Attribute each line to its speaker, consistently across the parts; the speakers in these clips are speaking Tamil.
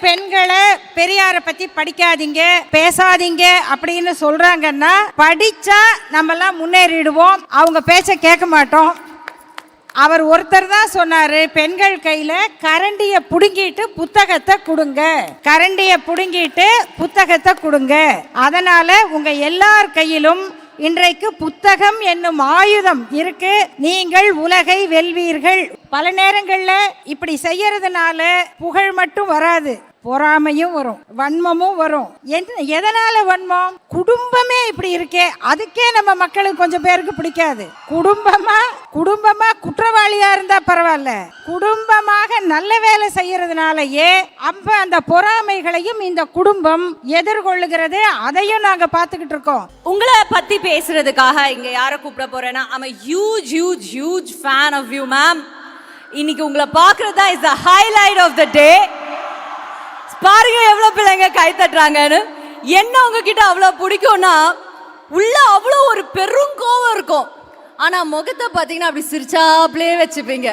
Speaker 1: பெண்களை பெரியாரை பத்தி படிக்காதீங்க பேசாதீங்க அப்படின்னு சொல்றாங்கன்னா படிச்சா நம்ம எல்லாம் முன்னேறிடுவோம். அவங்க பேச்ச கேட்க மாட்டோம். அவர் ஒருத்தர் தான் சொன்னாரு பெண்கள் கையில கரண்டிய புடுங்கிட்டு புத்தகத்தை கொடுங்க. கரண்டிய புடுங்கிட்டு புத்தகத்தை கொடுங்க. அதனால உங்க எல்லார் கையிலும் இன்றைக்கு புத்தகம் என்னும் ஆயுதம் இருக்கு. நீங்கள் உலகை வெல்வீர்கள். பல நேரங்கள்ல இப்படி செய்யறதுனால புகழ் மட்டும் வராது. பொறாமையும் வரும் வன்மமும் வரும். என்ன எதனால வன்மம்? குடும்பமே இப்படி இருக்கே அதுக்கே நம்ம மக்களுக்கு கொஞ்சம் பேருக்கு பிடிக்காது. குடும்பமா குடும்பமா குற்றவாளியா இருந்தா பரவாயில்ல. குடும்பமாக நல்ல வேலை செய்யறதுனாலயே அப்ப அந்த பொறாமைகளையும் இந்த குடும்பம் எதிர்கொள்ளுகிறது அதையும் நாங்க பார்த்துக்கிட்டு இருக்கோம்.
Speaker 2: உங்களை பத்தி பேசுறதுக்காக இங்க யாரை கூப்பிட போறேன்னா I'm huge huge huge fan of you ma'am இன்னைக்கு உங்களை பார்க்கறதா is the highlight of the day பாருங்க எவ்வளவு பிள்ளைங்க கை தட்டுறாங்கன்னு. என்ன உங்ககிட்ட அவ்வளோ பிடிக்கும்னா உள்ள அவ்வளோ ஒரு பெருங்கோவம் இருக்கும். ஆனால் முகத்தை பார்த்தீங்கன்னா அப்படி சிரிச்சாப்லயே வச்சுப்பீங்க.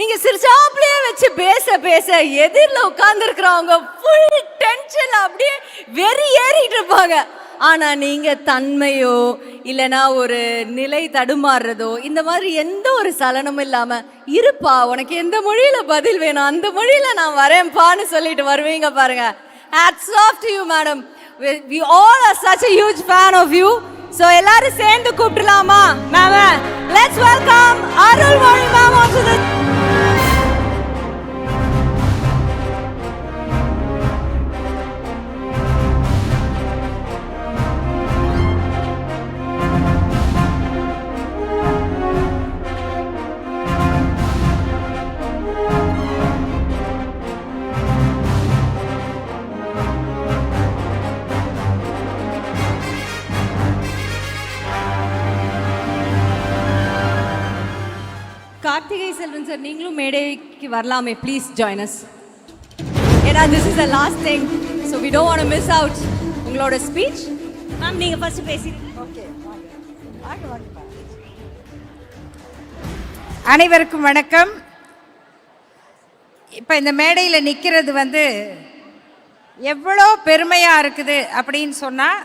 Speaker 2: நீங்கள் சிரிச்சாப்லயே வச்சு பேச பேச எதிரில் உட்காந்துருக்குறவங்க ஃபுல் டென்ஷன் அப்படியே வெறி ஏறிட்டு இருப்பாங்க. ஆனால் நீங்கள் தன்மையோ இல்லைனா ஒரு நிலை தடுமாறுறதோ இந்த மாதிரி எந்த ஒரு சலனமும் இல்லாமல் இருப்பா உனக்கு எந்த மொழியில் பதில் வேணும்? அந்த மொழியில் நான் வரேன்ப்பான்னு சொல்லிட்டு வருவீங்க பாருங்க. Hats off to you madam we all are such a huge fan of you so எல்லாரும் சேர்ந்து கூப்பிடலாமா ma'am let's welcome Arulmozhi ma'am onto the sir நீங்களும் மேடைக்கு வரலாமே ப்ளீஸ் ஜாயின் அஸ் ஏன்னா this is the last thing so we don't want miss out உங்களோட ஸ்பீச் மேம் நீங்கள் ஃபர்ஸ்ட் பேசி
Speaker 1: அனைவருக்கும் வணக்கம். இப்போ இந்த மேடையில் நிற்கிறது வந்து எவ்வளோ பெருமையாக இருக்குது அப்படின்னு சொன்னால்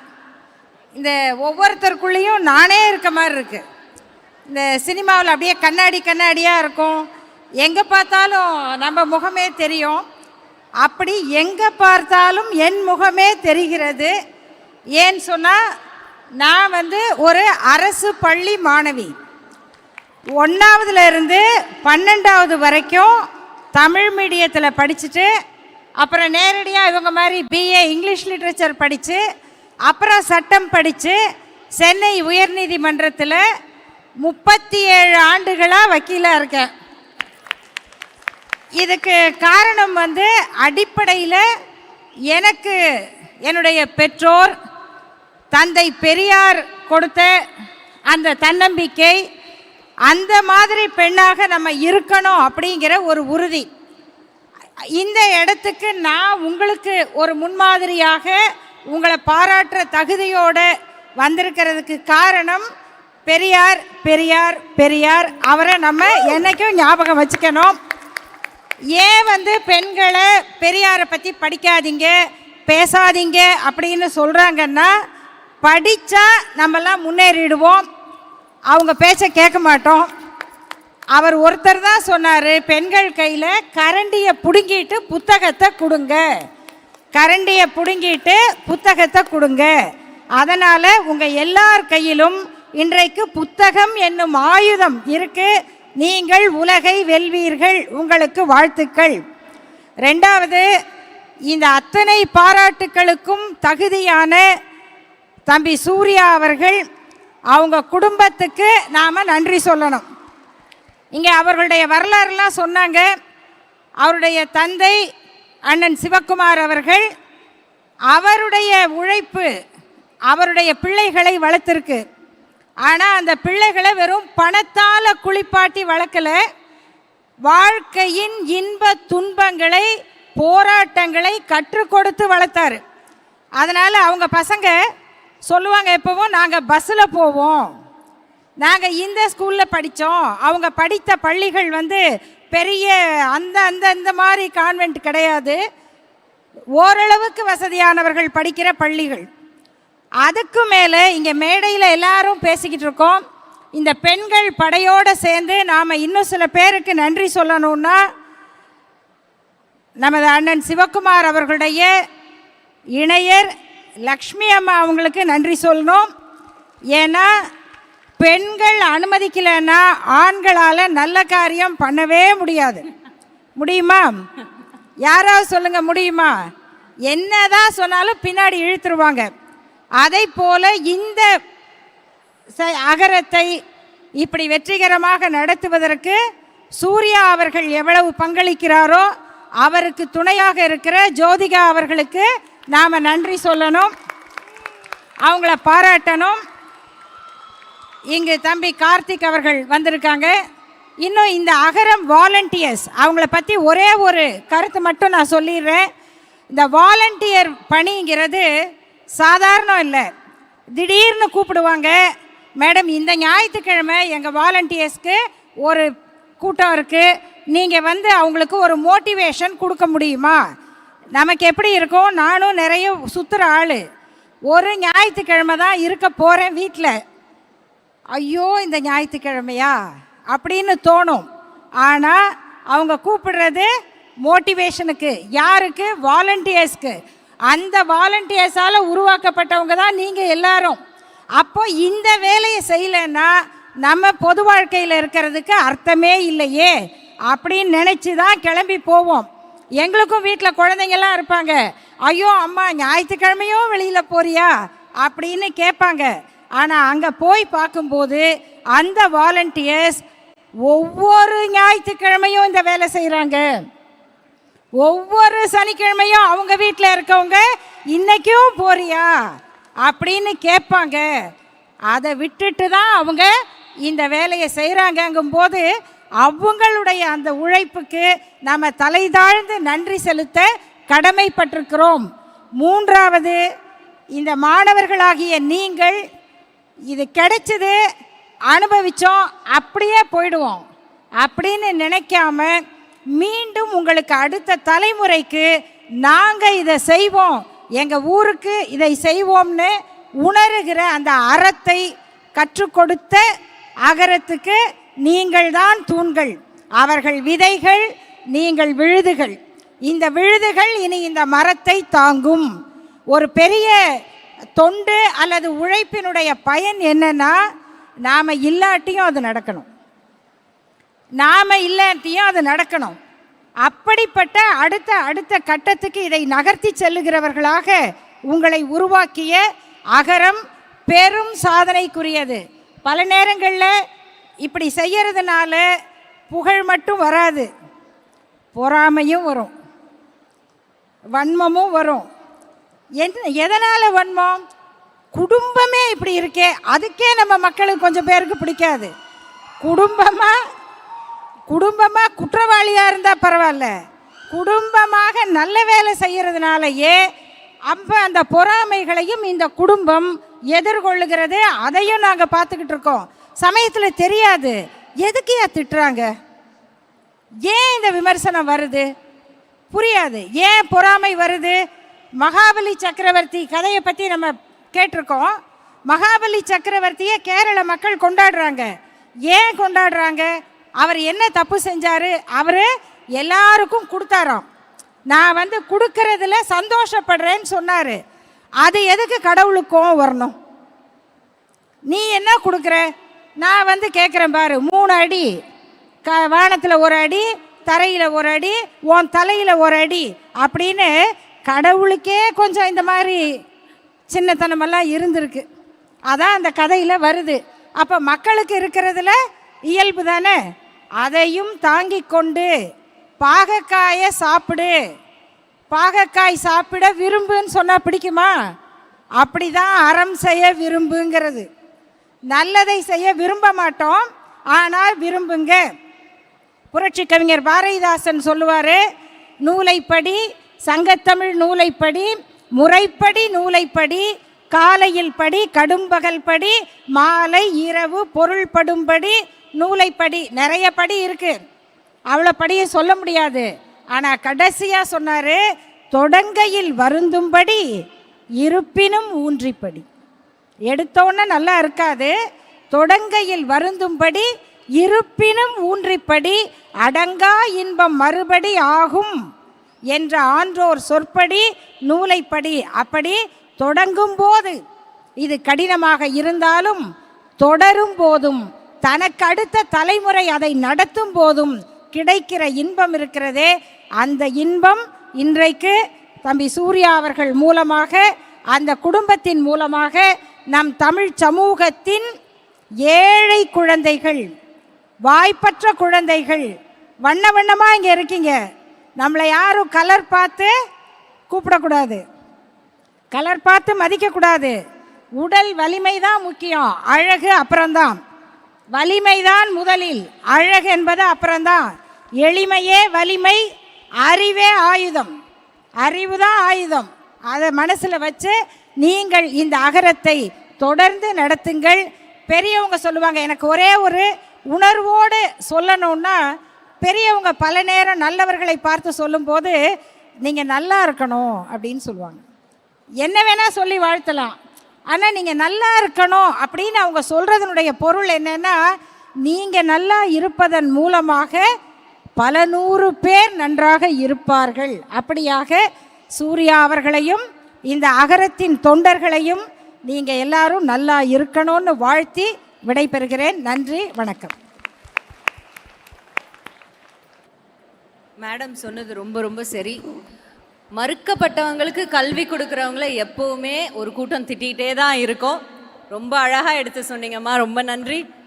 Speaker 1: இந்த ஒவ்வொருத்தருக்குள்ளேயும் நானே இருக்க மாதிரி இருக்கு. இந்த சினிமாவில் அப்படியே கண்ணாடி கண்ணாடியாக இருக்கும். எங்கே பார்த்தாலும் நம்ம முகமே தெரியும். அப்படி எங்கே பார்த்தாலும் என் முகமே தெரிகிறது. ஏன்னு சொன்னால் நான் வந்து ஒரு அரசு பள்ளி மாணவி. ஒன்றாவதுலேருந்து பன்னெண்டாவது வரைக்கும் தமிழ் மீடியத்தில் படிச்சுட்டு அப்புறம் நேரடியாக இவங்க மாதிரி பிஏ இங்கிலீஷ் லிட்ரேச்சர் படித்து அப்புறம் சட்டம் படித்து சென்னை உயர்நீதிமன்றத்தில் முப்பத்தி ஏழு ஆண்டுகளாக வக்கீலாக இருக்கேன். இதுக்கு காரணம் வந்து அடிப்படையில் எனக்கு என்னுடைய பெற்றோர் தந்தை பெரியார் கொடுத்த அந்த தன்னம்பிக்கை அந்த மாதிரி பெண்ணாக நம்ம இருக்கணும் அப்படிங்கிற ஒரு உறுதி. இந்த இடத்துக்கு நான் உங்களுக்கு ஒரு முன்மாதிரியாக உங்களை பாராட்டுற தகுதியோடு வந்திருக்கிறதுக்கு காரணம் பெரியார் பெரியார் பெரியார் அவரை நம்ம என்னைக்கும் ஞாபகம் வச்சுக்கணும். ஏன் வந்து பெண்களை பெரியாரை பற்றி படிக்காதீங்க பேசாதீங்க அப்படின்னு சொல்கிறாங்கன்னா படித்தா நம்மலாம் முன்னேறிடுவோம். அவங்க பேச்ச கேட்க மாட்டோம். அவர் ஒருத்தர் தான் சொன்னார் பெண்கள் கையில் கரண்டியை பிடுங்கிட்டு புத்தகத்தை கொடுங்க. கரண்டியை பிடுங்கிட்டு புத்தகத்தை கொடுங்க. அதனால் உங்கள் எல்லார் கையிலும் இன்றைக்கு புத்தகம் என்னும் ஆயுதம் இருக்குது நீங்கள் உலகை வெல்வீர்கள். உங்களுக்கு வாழ்த்துக்கள். ரெண்டாவது இந்த அத்தனை பாராட்டுக்களுக்கும் தகுதியான தம்பி சூர்யா அவர்கள் அவங்க குடும்பத்துக்கு நாம் நன்றி சொல்லணும். இங்கே அவர்களுடைய வரலாறுலாம் சொன்னாங்க. அவருடைய தந்தை அண்ணன் சிவக்குமார் அவர்கள் அவருடைய உழைப்பு அவருடைய பிள்ளைகளை வளர்த்துருக்கு. ஆனால் அந்த பிள்ளைகளை வெறும் பணத்தால் குளிப்பாட்டி வளர்க்கல. வாழ்க்கையின் இன்ப துன்பங்களை போராட்டங்களை கற்றுக் கொடுத்து வளர்த்தாரு. அதனால் அவங்க பசங்க சொல்லுவாங்க எப்பவும் நாங்கள் பஸ்ஸில் போவோம். நாங்கள் இந்த ஸ்கூலில் படித்தோம் அவங்க படித்த பள்ளிகள் வந்து பெரிய அந்த அந்த இந்த மாதிரி கான்வென்ட் கிடையாது. ஓரளவுக்கு வசதியானவர்கள் படிக்கிற பள்ளிகள். அதுக்கு மேலே இங்கே மேடையில் எல்லாரும் பேசிக்கிட்டு இருக்கோம். இந்த பெண்கள் படையோடு சேர்ந்து நாம் இன்னும் சில பேருக்கு நன்றி சொல்லணும்னா நமது அண்ணன் சிவகுமார் அவர்களுடைய இணையர் லக்ஷ்மி அம்மா அவங்களுக்கு நன்றி சொல்லணும். ஏன்னா பெண்கள் அனுமதிக்கலைன்னா ஆண்களால் நல்ல காரியம் பண்ணவே முடியாது. முடியுமா? யாராவது சொல்லுங்கள் முடியுமா? என்னதான் சொன்னாலும் பின்னாடி இழுத்துருவாங்க. அதை போல இந்த அகரத்தை இப்படி வெற்றிகரமாக நடத்துவதற்கு சூர்யா அவர்கள் எவ்வளவு பங்களிக்கிறாரோ அவருக்கு துணையாக இருக்கிற ஜோதிகா அவர்களுக்கு நாம் நன்றி சொல்லணும். அவங்கள பாராட்டணும். இங்கு தம்பி கார்த்திக் அவர்கள் வந்திருக்காங்க. இன்னும் இந்த அகரம் வாலண்டியர்ஸ் அவங்கள பற்றி ஒரே ஒரு கருத்து மட்டும் நான் சொல்லிடுறேன். இந்த வாலண்டியர் பணிங்கிறது சாதாரணம் இல்லை. திடீர்னு கூப்பிடுவாங்க மேடம் இந்த ஞாயிற்றுக்கிழமை எங்கள் வாலண்டியர்ஸ்க்கு ஒரு கூட்டம் இருக்குது நீங்கள் வந்து அவங்களுக்கு ஒரு மோட்டிவேஷன் கொடுக்க முடியுமா? நமக்கு எப்படி இருக்கும்? நானும் நிறைய சுற்றுற ஆள். ஒரு ஞாயிற்றுக்கிழமை தான் இருக்க போகிறேன் வீட்டில் ஐயோ இந்த ஞாயிற்றுக்கிழமையா? அப்படின்னு தோணும். ஆனால் அவங்க கூப்பிடுறது மோட்டிவேஷனுக்கு யாருக்கு? வாலண்டியர்ஸ்க்கு. அந்த வாலண்டியர்ஸால் உருவாக்கப்பட்டவங்க தான் நீங்கள் எல்லாரும். அப்போ இந்த வேலையை செய்யலைன்னா நம்ம பொது வாழ்க்கையில் இருக்கிறதுக்கு அர்த்தமே இல்லையே அப்படின்னு நினச்சி தான் கிளம்பி போவோம். எங்களுக்கும் வீட்டில் குழந்தைங்கள்லாம் இருப்பாங்க. ஐயோ அம்மா ஞாயிற்றுக்கிழமையும் வெளியில் போறியா? அப்படின்னு கேட்பாங்க. ஆனால் அங்கே போய் பார்க்கும்போது அந்த வாலண்டியர்ஸ் ஒவ்வொரு ஞாயிற்றுக்கிழமையும் இந்த வேலை செய்கிறாங்க ஒவ்வொரு சனிக்கிழமையும் அவங்க வீட்டில் இருக்கவங்க இன்னைக்கும் போறியா? அப்படின்னு கேட்பாங்க. அதை விட்டுட்டு தான் அவங்க இந்த வேலையை செய்கிறாங்கங்கும் போது அவங்களுடைய அந்த உழைப்புக்கு நம்ம தலை தாழ்ந்து நன்றி செலுத்த கடமைப்பட்டிருக்கிறோம். மூன்றாவது இந்த மாணவர்களாகிய நீங்கள் இது கிடைச்சது அனுபவித்தோம் அப்படியே போயிடுவோம். அப்படின்னு நினைக்காம மீண்டும் உங்களுக்கு அடுத்த தலைமுறைக்கு நாங்கள் இதை செய்வோம். எங்கள் ஊருக்கு இதை செய்வோம்னு உணர்கிற அந்த அறத்தை கற்றுக் கொடுத்த அகரத்துக்கு நீங்கள் தான் தூண்கள். அவர்கள் விதைகள் நீங்கள் விழுதுகள். இந்த விழுதுகள் இனி இந்த மரத்தை தாங்கும். ஒரு பெரிய தொண்டு அல்லது உழைப்பினுடைய பயன் என்னன்னா நாம் இல்லாட்டியும் அது நடக்கணும். நாம இல்லாட்டியும் அது நடக்கணும். அப்படிப்பட்ட அடுத்த அடுத்த கட்டத்துக்கு இதை நகர்த்தி செல்லுகிறவர்களாக உங்களை உருவாக்கிய அகரம் பெரும் சாதனைக்குரியது. பல நேரங்களில் இப்படி செய்யறதுனால புகழ் மட்டும் வராது. பொறாமையும் வரும். வன்மமும் வரும். என்ன எதனால் வன்மம்? குடும்பமே இப்படி இருக்கே. அதுக்கே நம்ம மக்களுக்கு கொஞ்சம் பேருக்கு பிடிக்காது. குடும்பமாக குடும்பமாக குற்றவாளியாக இருந்தால் பரவாயில்ல. குடும்பமாக நல்ல வேலை செய்கிறதுனாலயே அப்போ அந்த பொறாமைகளையும் இந்த குடும்பம் எதிர்கொள்ளுகிறது அதையும் நாங்கள் பார்த்துக்கிட்டு இருக்கோம். சமயத்தில் தெரியாது. எதுக்கு திட்டுறாங்க? ஏன் இந்த விமர்சனம் வருது? புரியாது. ஏன் பொறாமை வருது? மகாபலி சக்கரவர்த்தி கதையை பற்றி நம்ம கேட்டிருக்கோம். மகாபலி சக்கரவர்த்தியை கேரள மக்கள் கொண்டாடுறாங்க. ஏன் கொண்டாடுறாங்க? அவர் என்ன தப்பு செஞ்சார்? அவர் எல்லாருக்கும் கொடுத்தாராம். நான் வந்து கொடுக்கறதுல சந்தோஷப்படுறேன்னு சொன்னார். அது எதுக்கு கடவுளுக்கும் வரணும்? நீ என்ன கொடுக்குற? நான் வந்து கேட்குறேன் பாரு. மூணு அடி. க வானத்தில் ஒரு அடி தரையில் ஒரு அடி உன் தலையில் ஒரு அடி அப்படின்னு கடவுளுக்கே கொஞ்சம் இந்த மாதிரி சின்னத்தனமெல்லாம் இருந்திருக்கு. அதான் அந்த கதையில் வருது. அப்போ மக்களுக்கு இருக்கிறதுல இயல்பு தானே? அதையும் தாங்கி கொண்டு பாகக்காயை சாப்பிடு. பாகக்காய் சாப்பிட விரும்புன்னு சொன்னால் பிடிக்குமா? அப்படி தான் அறம் செய்ய விரும்புங்கிறது. நல்லதை செய்ய விரும்ப மாட்டோம் ஆனால் விரும்புங்க. புரட்சி கவிஞர் பாரதிதாசன் சொல்லுவார் நூலைப்படி சங்கத்தமிழ் நூலைப்படி முறைப்படி நூலைப்படி காலையில் படி கடும்பகல் படி மாலை இரவு பொருள்படும்படி நூலைப்படி நிறைய படி இருக்குது அவ்வளோ படியை சொல்ல முடியாது. ஆனால் கடைசியாக சொன்னார் தொடங்கையில் வருந்தும்படி இருப்பினும் ஊன்றிப்படி. எடுத்தோன்னே நல்லா இருக்காது. தொடங்கையில் வருந்தும்படி இருப்பினும் ஊன்றிப்படி அடங்கா இன்பம் மறுபடி ஆகும் என்ற ஆன்றோர் சொற்படி நூலைப்படி. அப்படி தொடங்கும் போது இது கடினமாக இருந்தாலும் தொடரும் போதும் தனக்கு அடுத்த தலைமுறை அதை நடத்தும் போதும் கிடைக்கிற இன்பம் இருக்கிறதே. அந்த இன்பம் இன்றைக்கு தம்பி சூர்யா அவர்கள் மூலமாக அந்த குடும்பத்தின் மூலமாக நம் தமிழ் சமூகத்தின் ஏழை குழந்தைகள் வாய்ப்பற்ற குழந்தைகள் வண்ண வண்ணமாக இங்கே இருக்கீங்க. நம்மளை யாரும் கலர் பார்த்து கூப்பிடக்கூடாது. கலர் பார்த்து மதிக்கக்கூடாது. உடல் வலிமை தான் முக்கியம். அழகு அப்புறம்தான். வலிமை தான் முதலில். அழகு என்பது அப்புறம்தான். எளிமையே வலிமை அறிவே ஆயுதம். அறிவு தான் ஆயுதம். அதை மனசில் வச்சு நீங்கள் இந்த அகரத்தை தொடர்ந்து நடத்துங்கள். பெரியவங்க சொல்லுவாங்க எனக்கு ஒரே ஒரு உணர்வோடு சொல்லணும்னா பெரியவங்க பல நேரம் நல்லவர்களை பார்த்து சொல்லும்போது நீங்கள் நல்லா இருக்கணும் அப்படின்னு சொல்லுவாங்க. என்ன வேணால் சொல்லி வாழ்த்தலாம். ஆனால் நீங்கள் நல்லா இருக்கணும் அப்படின்னு அவங்க சொல்கிறதனுடைய பொருள் என்னென்னா நீங்கள் நல்லா இருப்பதன் மூலமாக பல நூறு பேர் நன்றாக இருப்பார்கள். அப்படியாக சூர்யா அவர்களையும் இந்த அகரத்தின் தொண்டர்களையும் நீங்கள் எல்லாரும் நல்லா இருக்கணும்னு வாழ்த்தி விடைபெறுகிறேன். நன்றி வணக்கம்.
Speaker 2: மேடம் சொன்னது ரொம்ப ரொம்ப சரி. மறுக்கப்பட்டவங்களுக்கு கல்வி கொடுக்குறவங்கள எப்போவுமே ஒரு கூட்டம் திட்டிகிட்டே தான் இருக்கும். ரொம்ப அழகாக எடுத்து சொன்னீங்கம்மா. ரொம்ப நன்றி.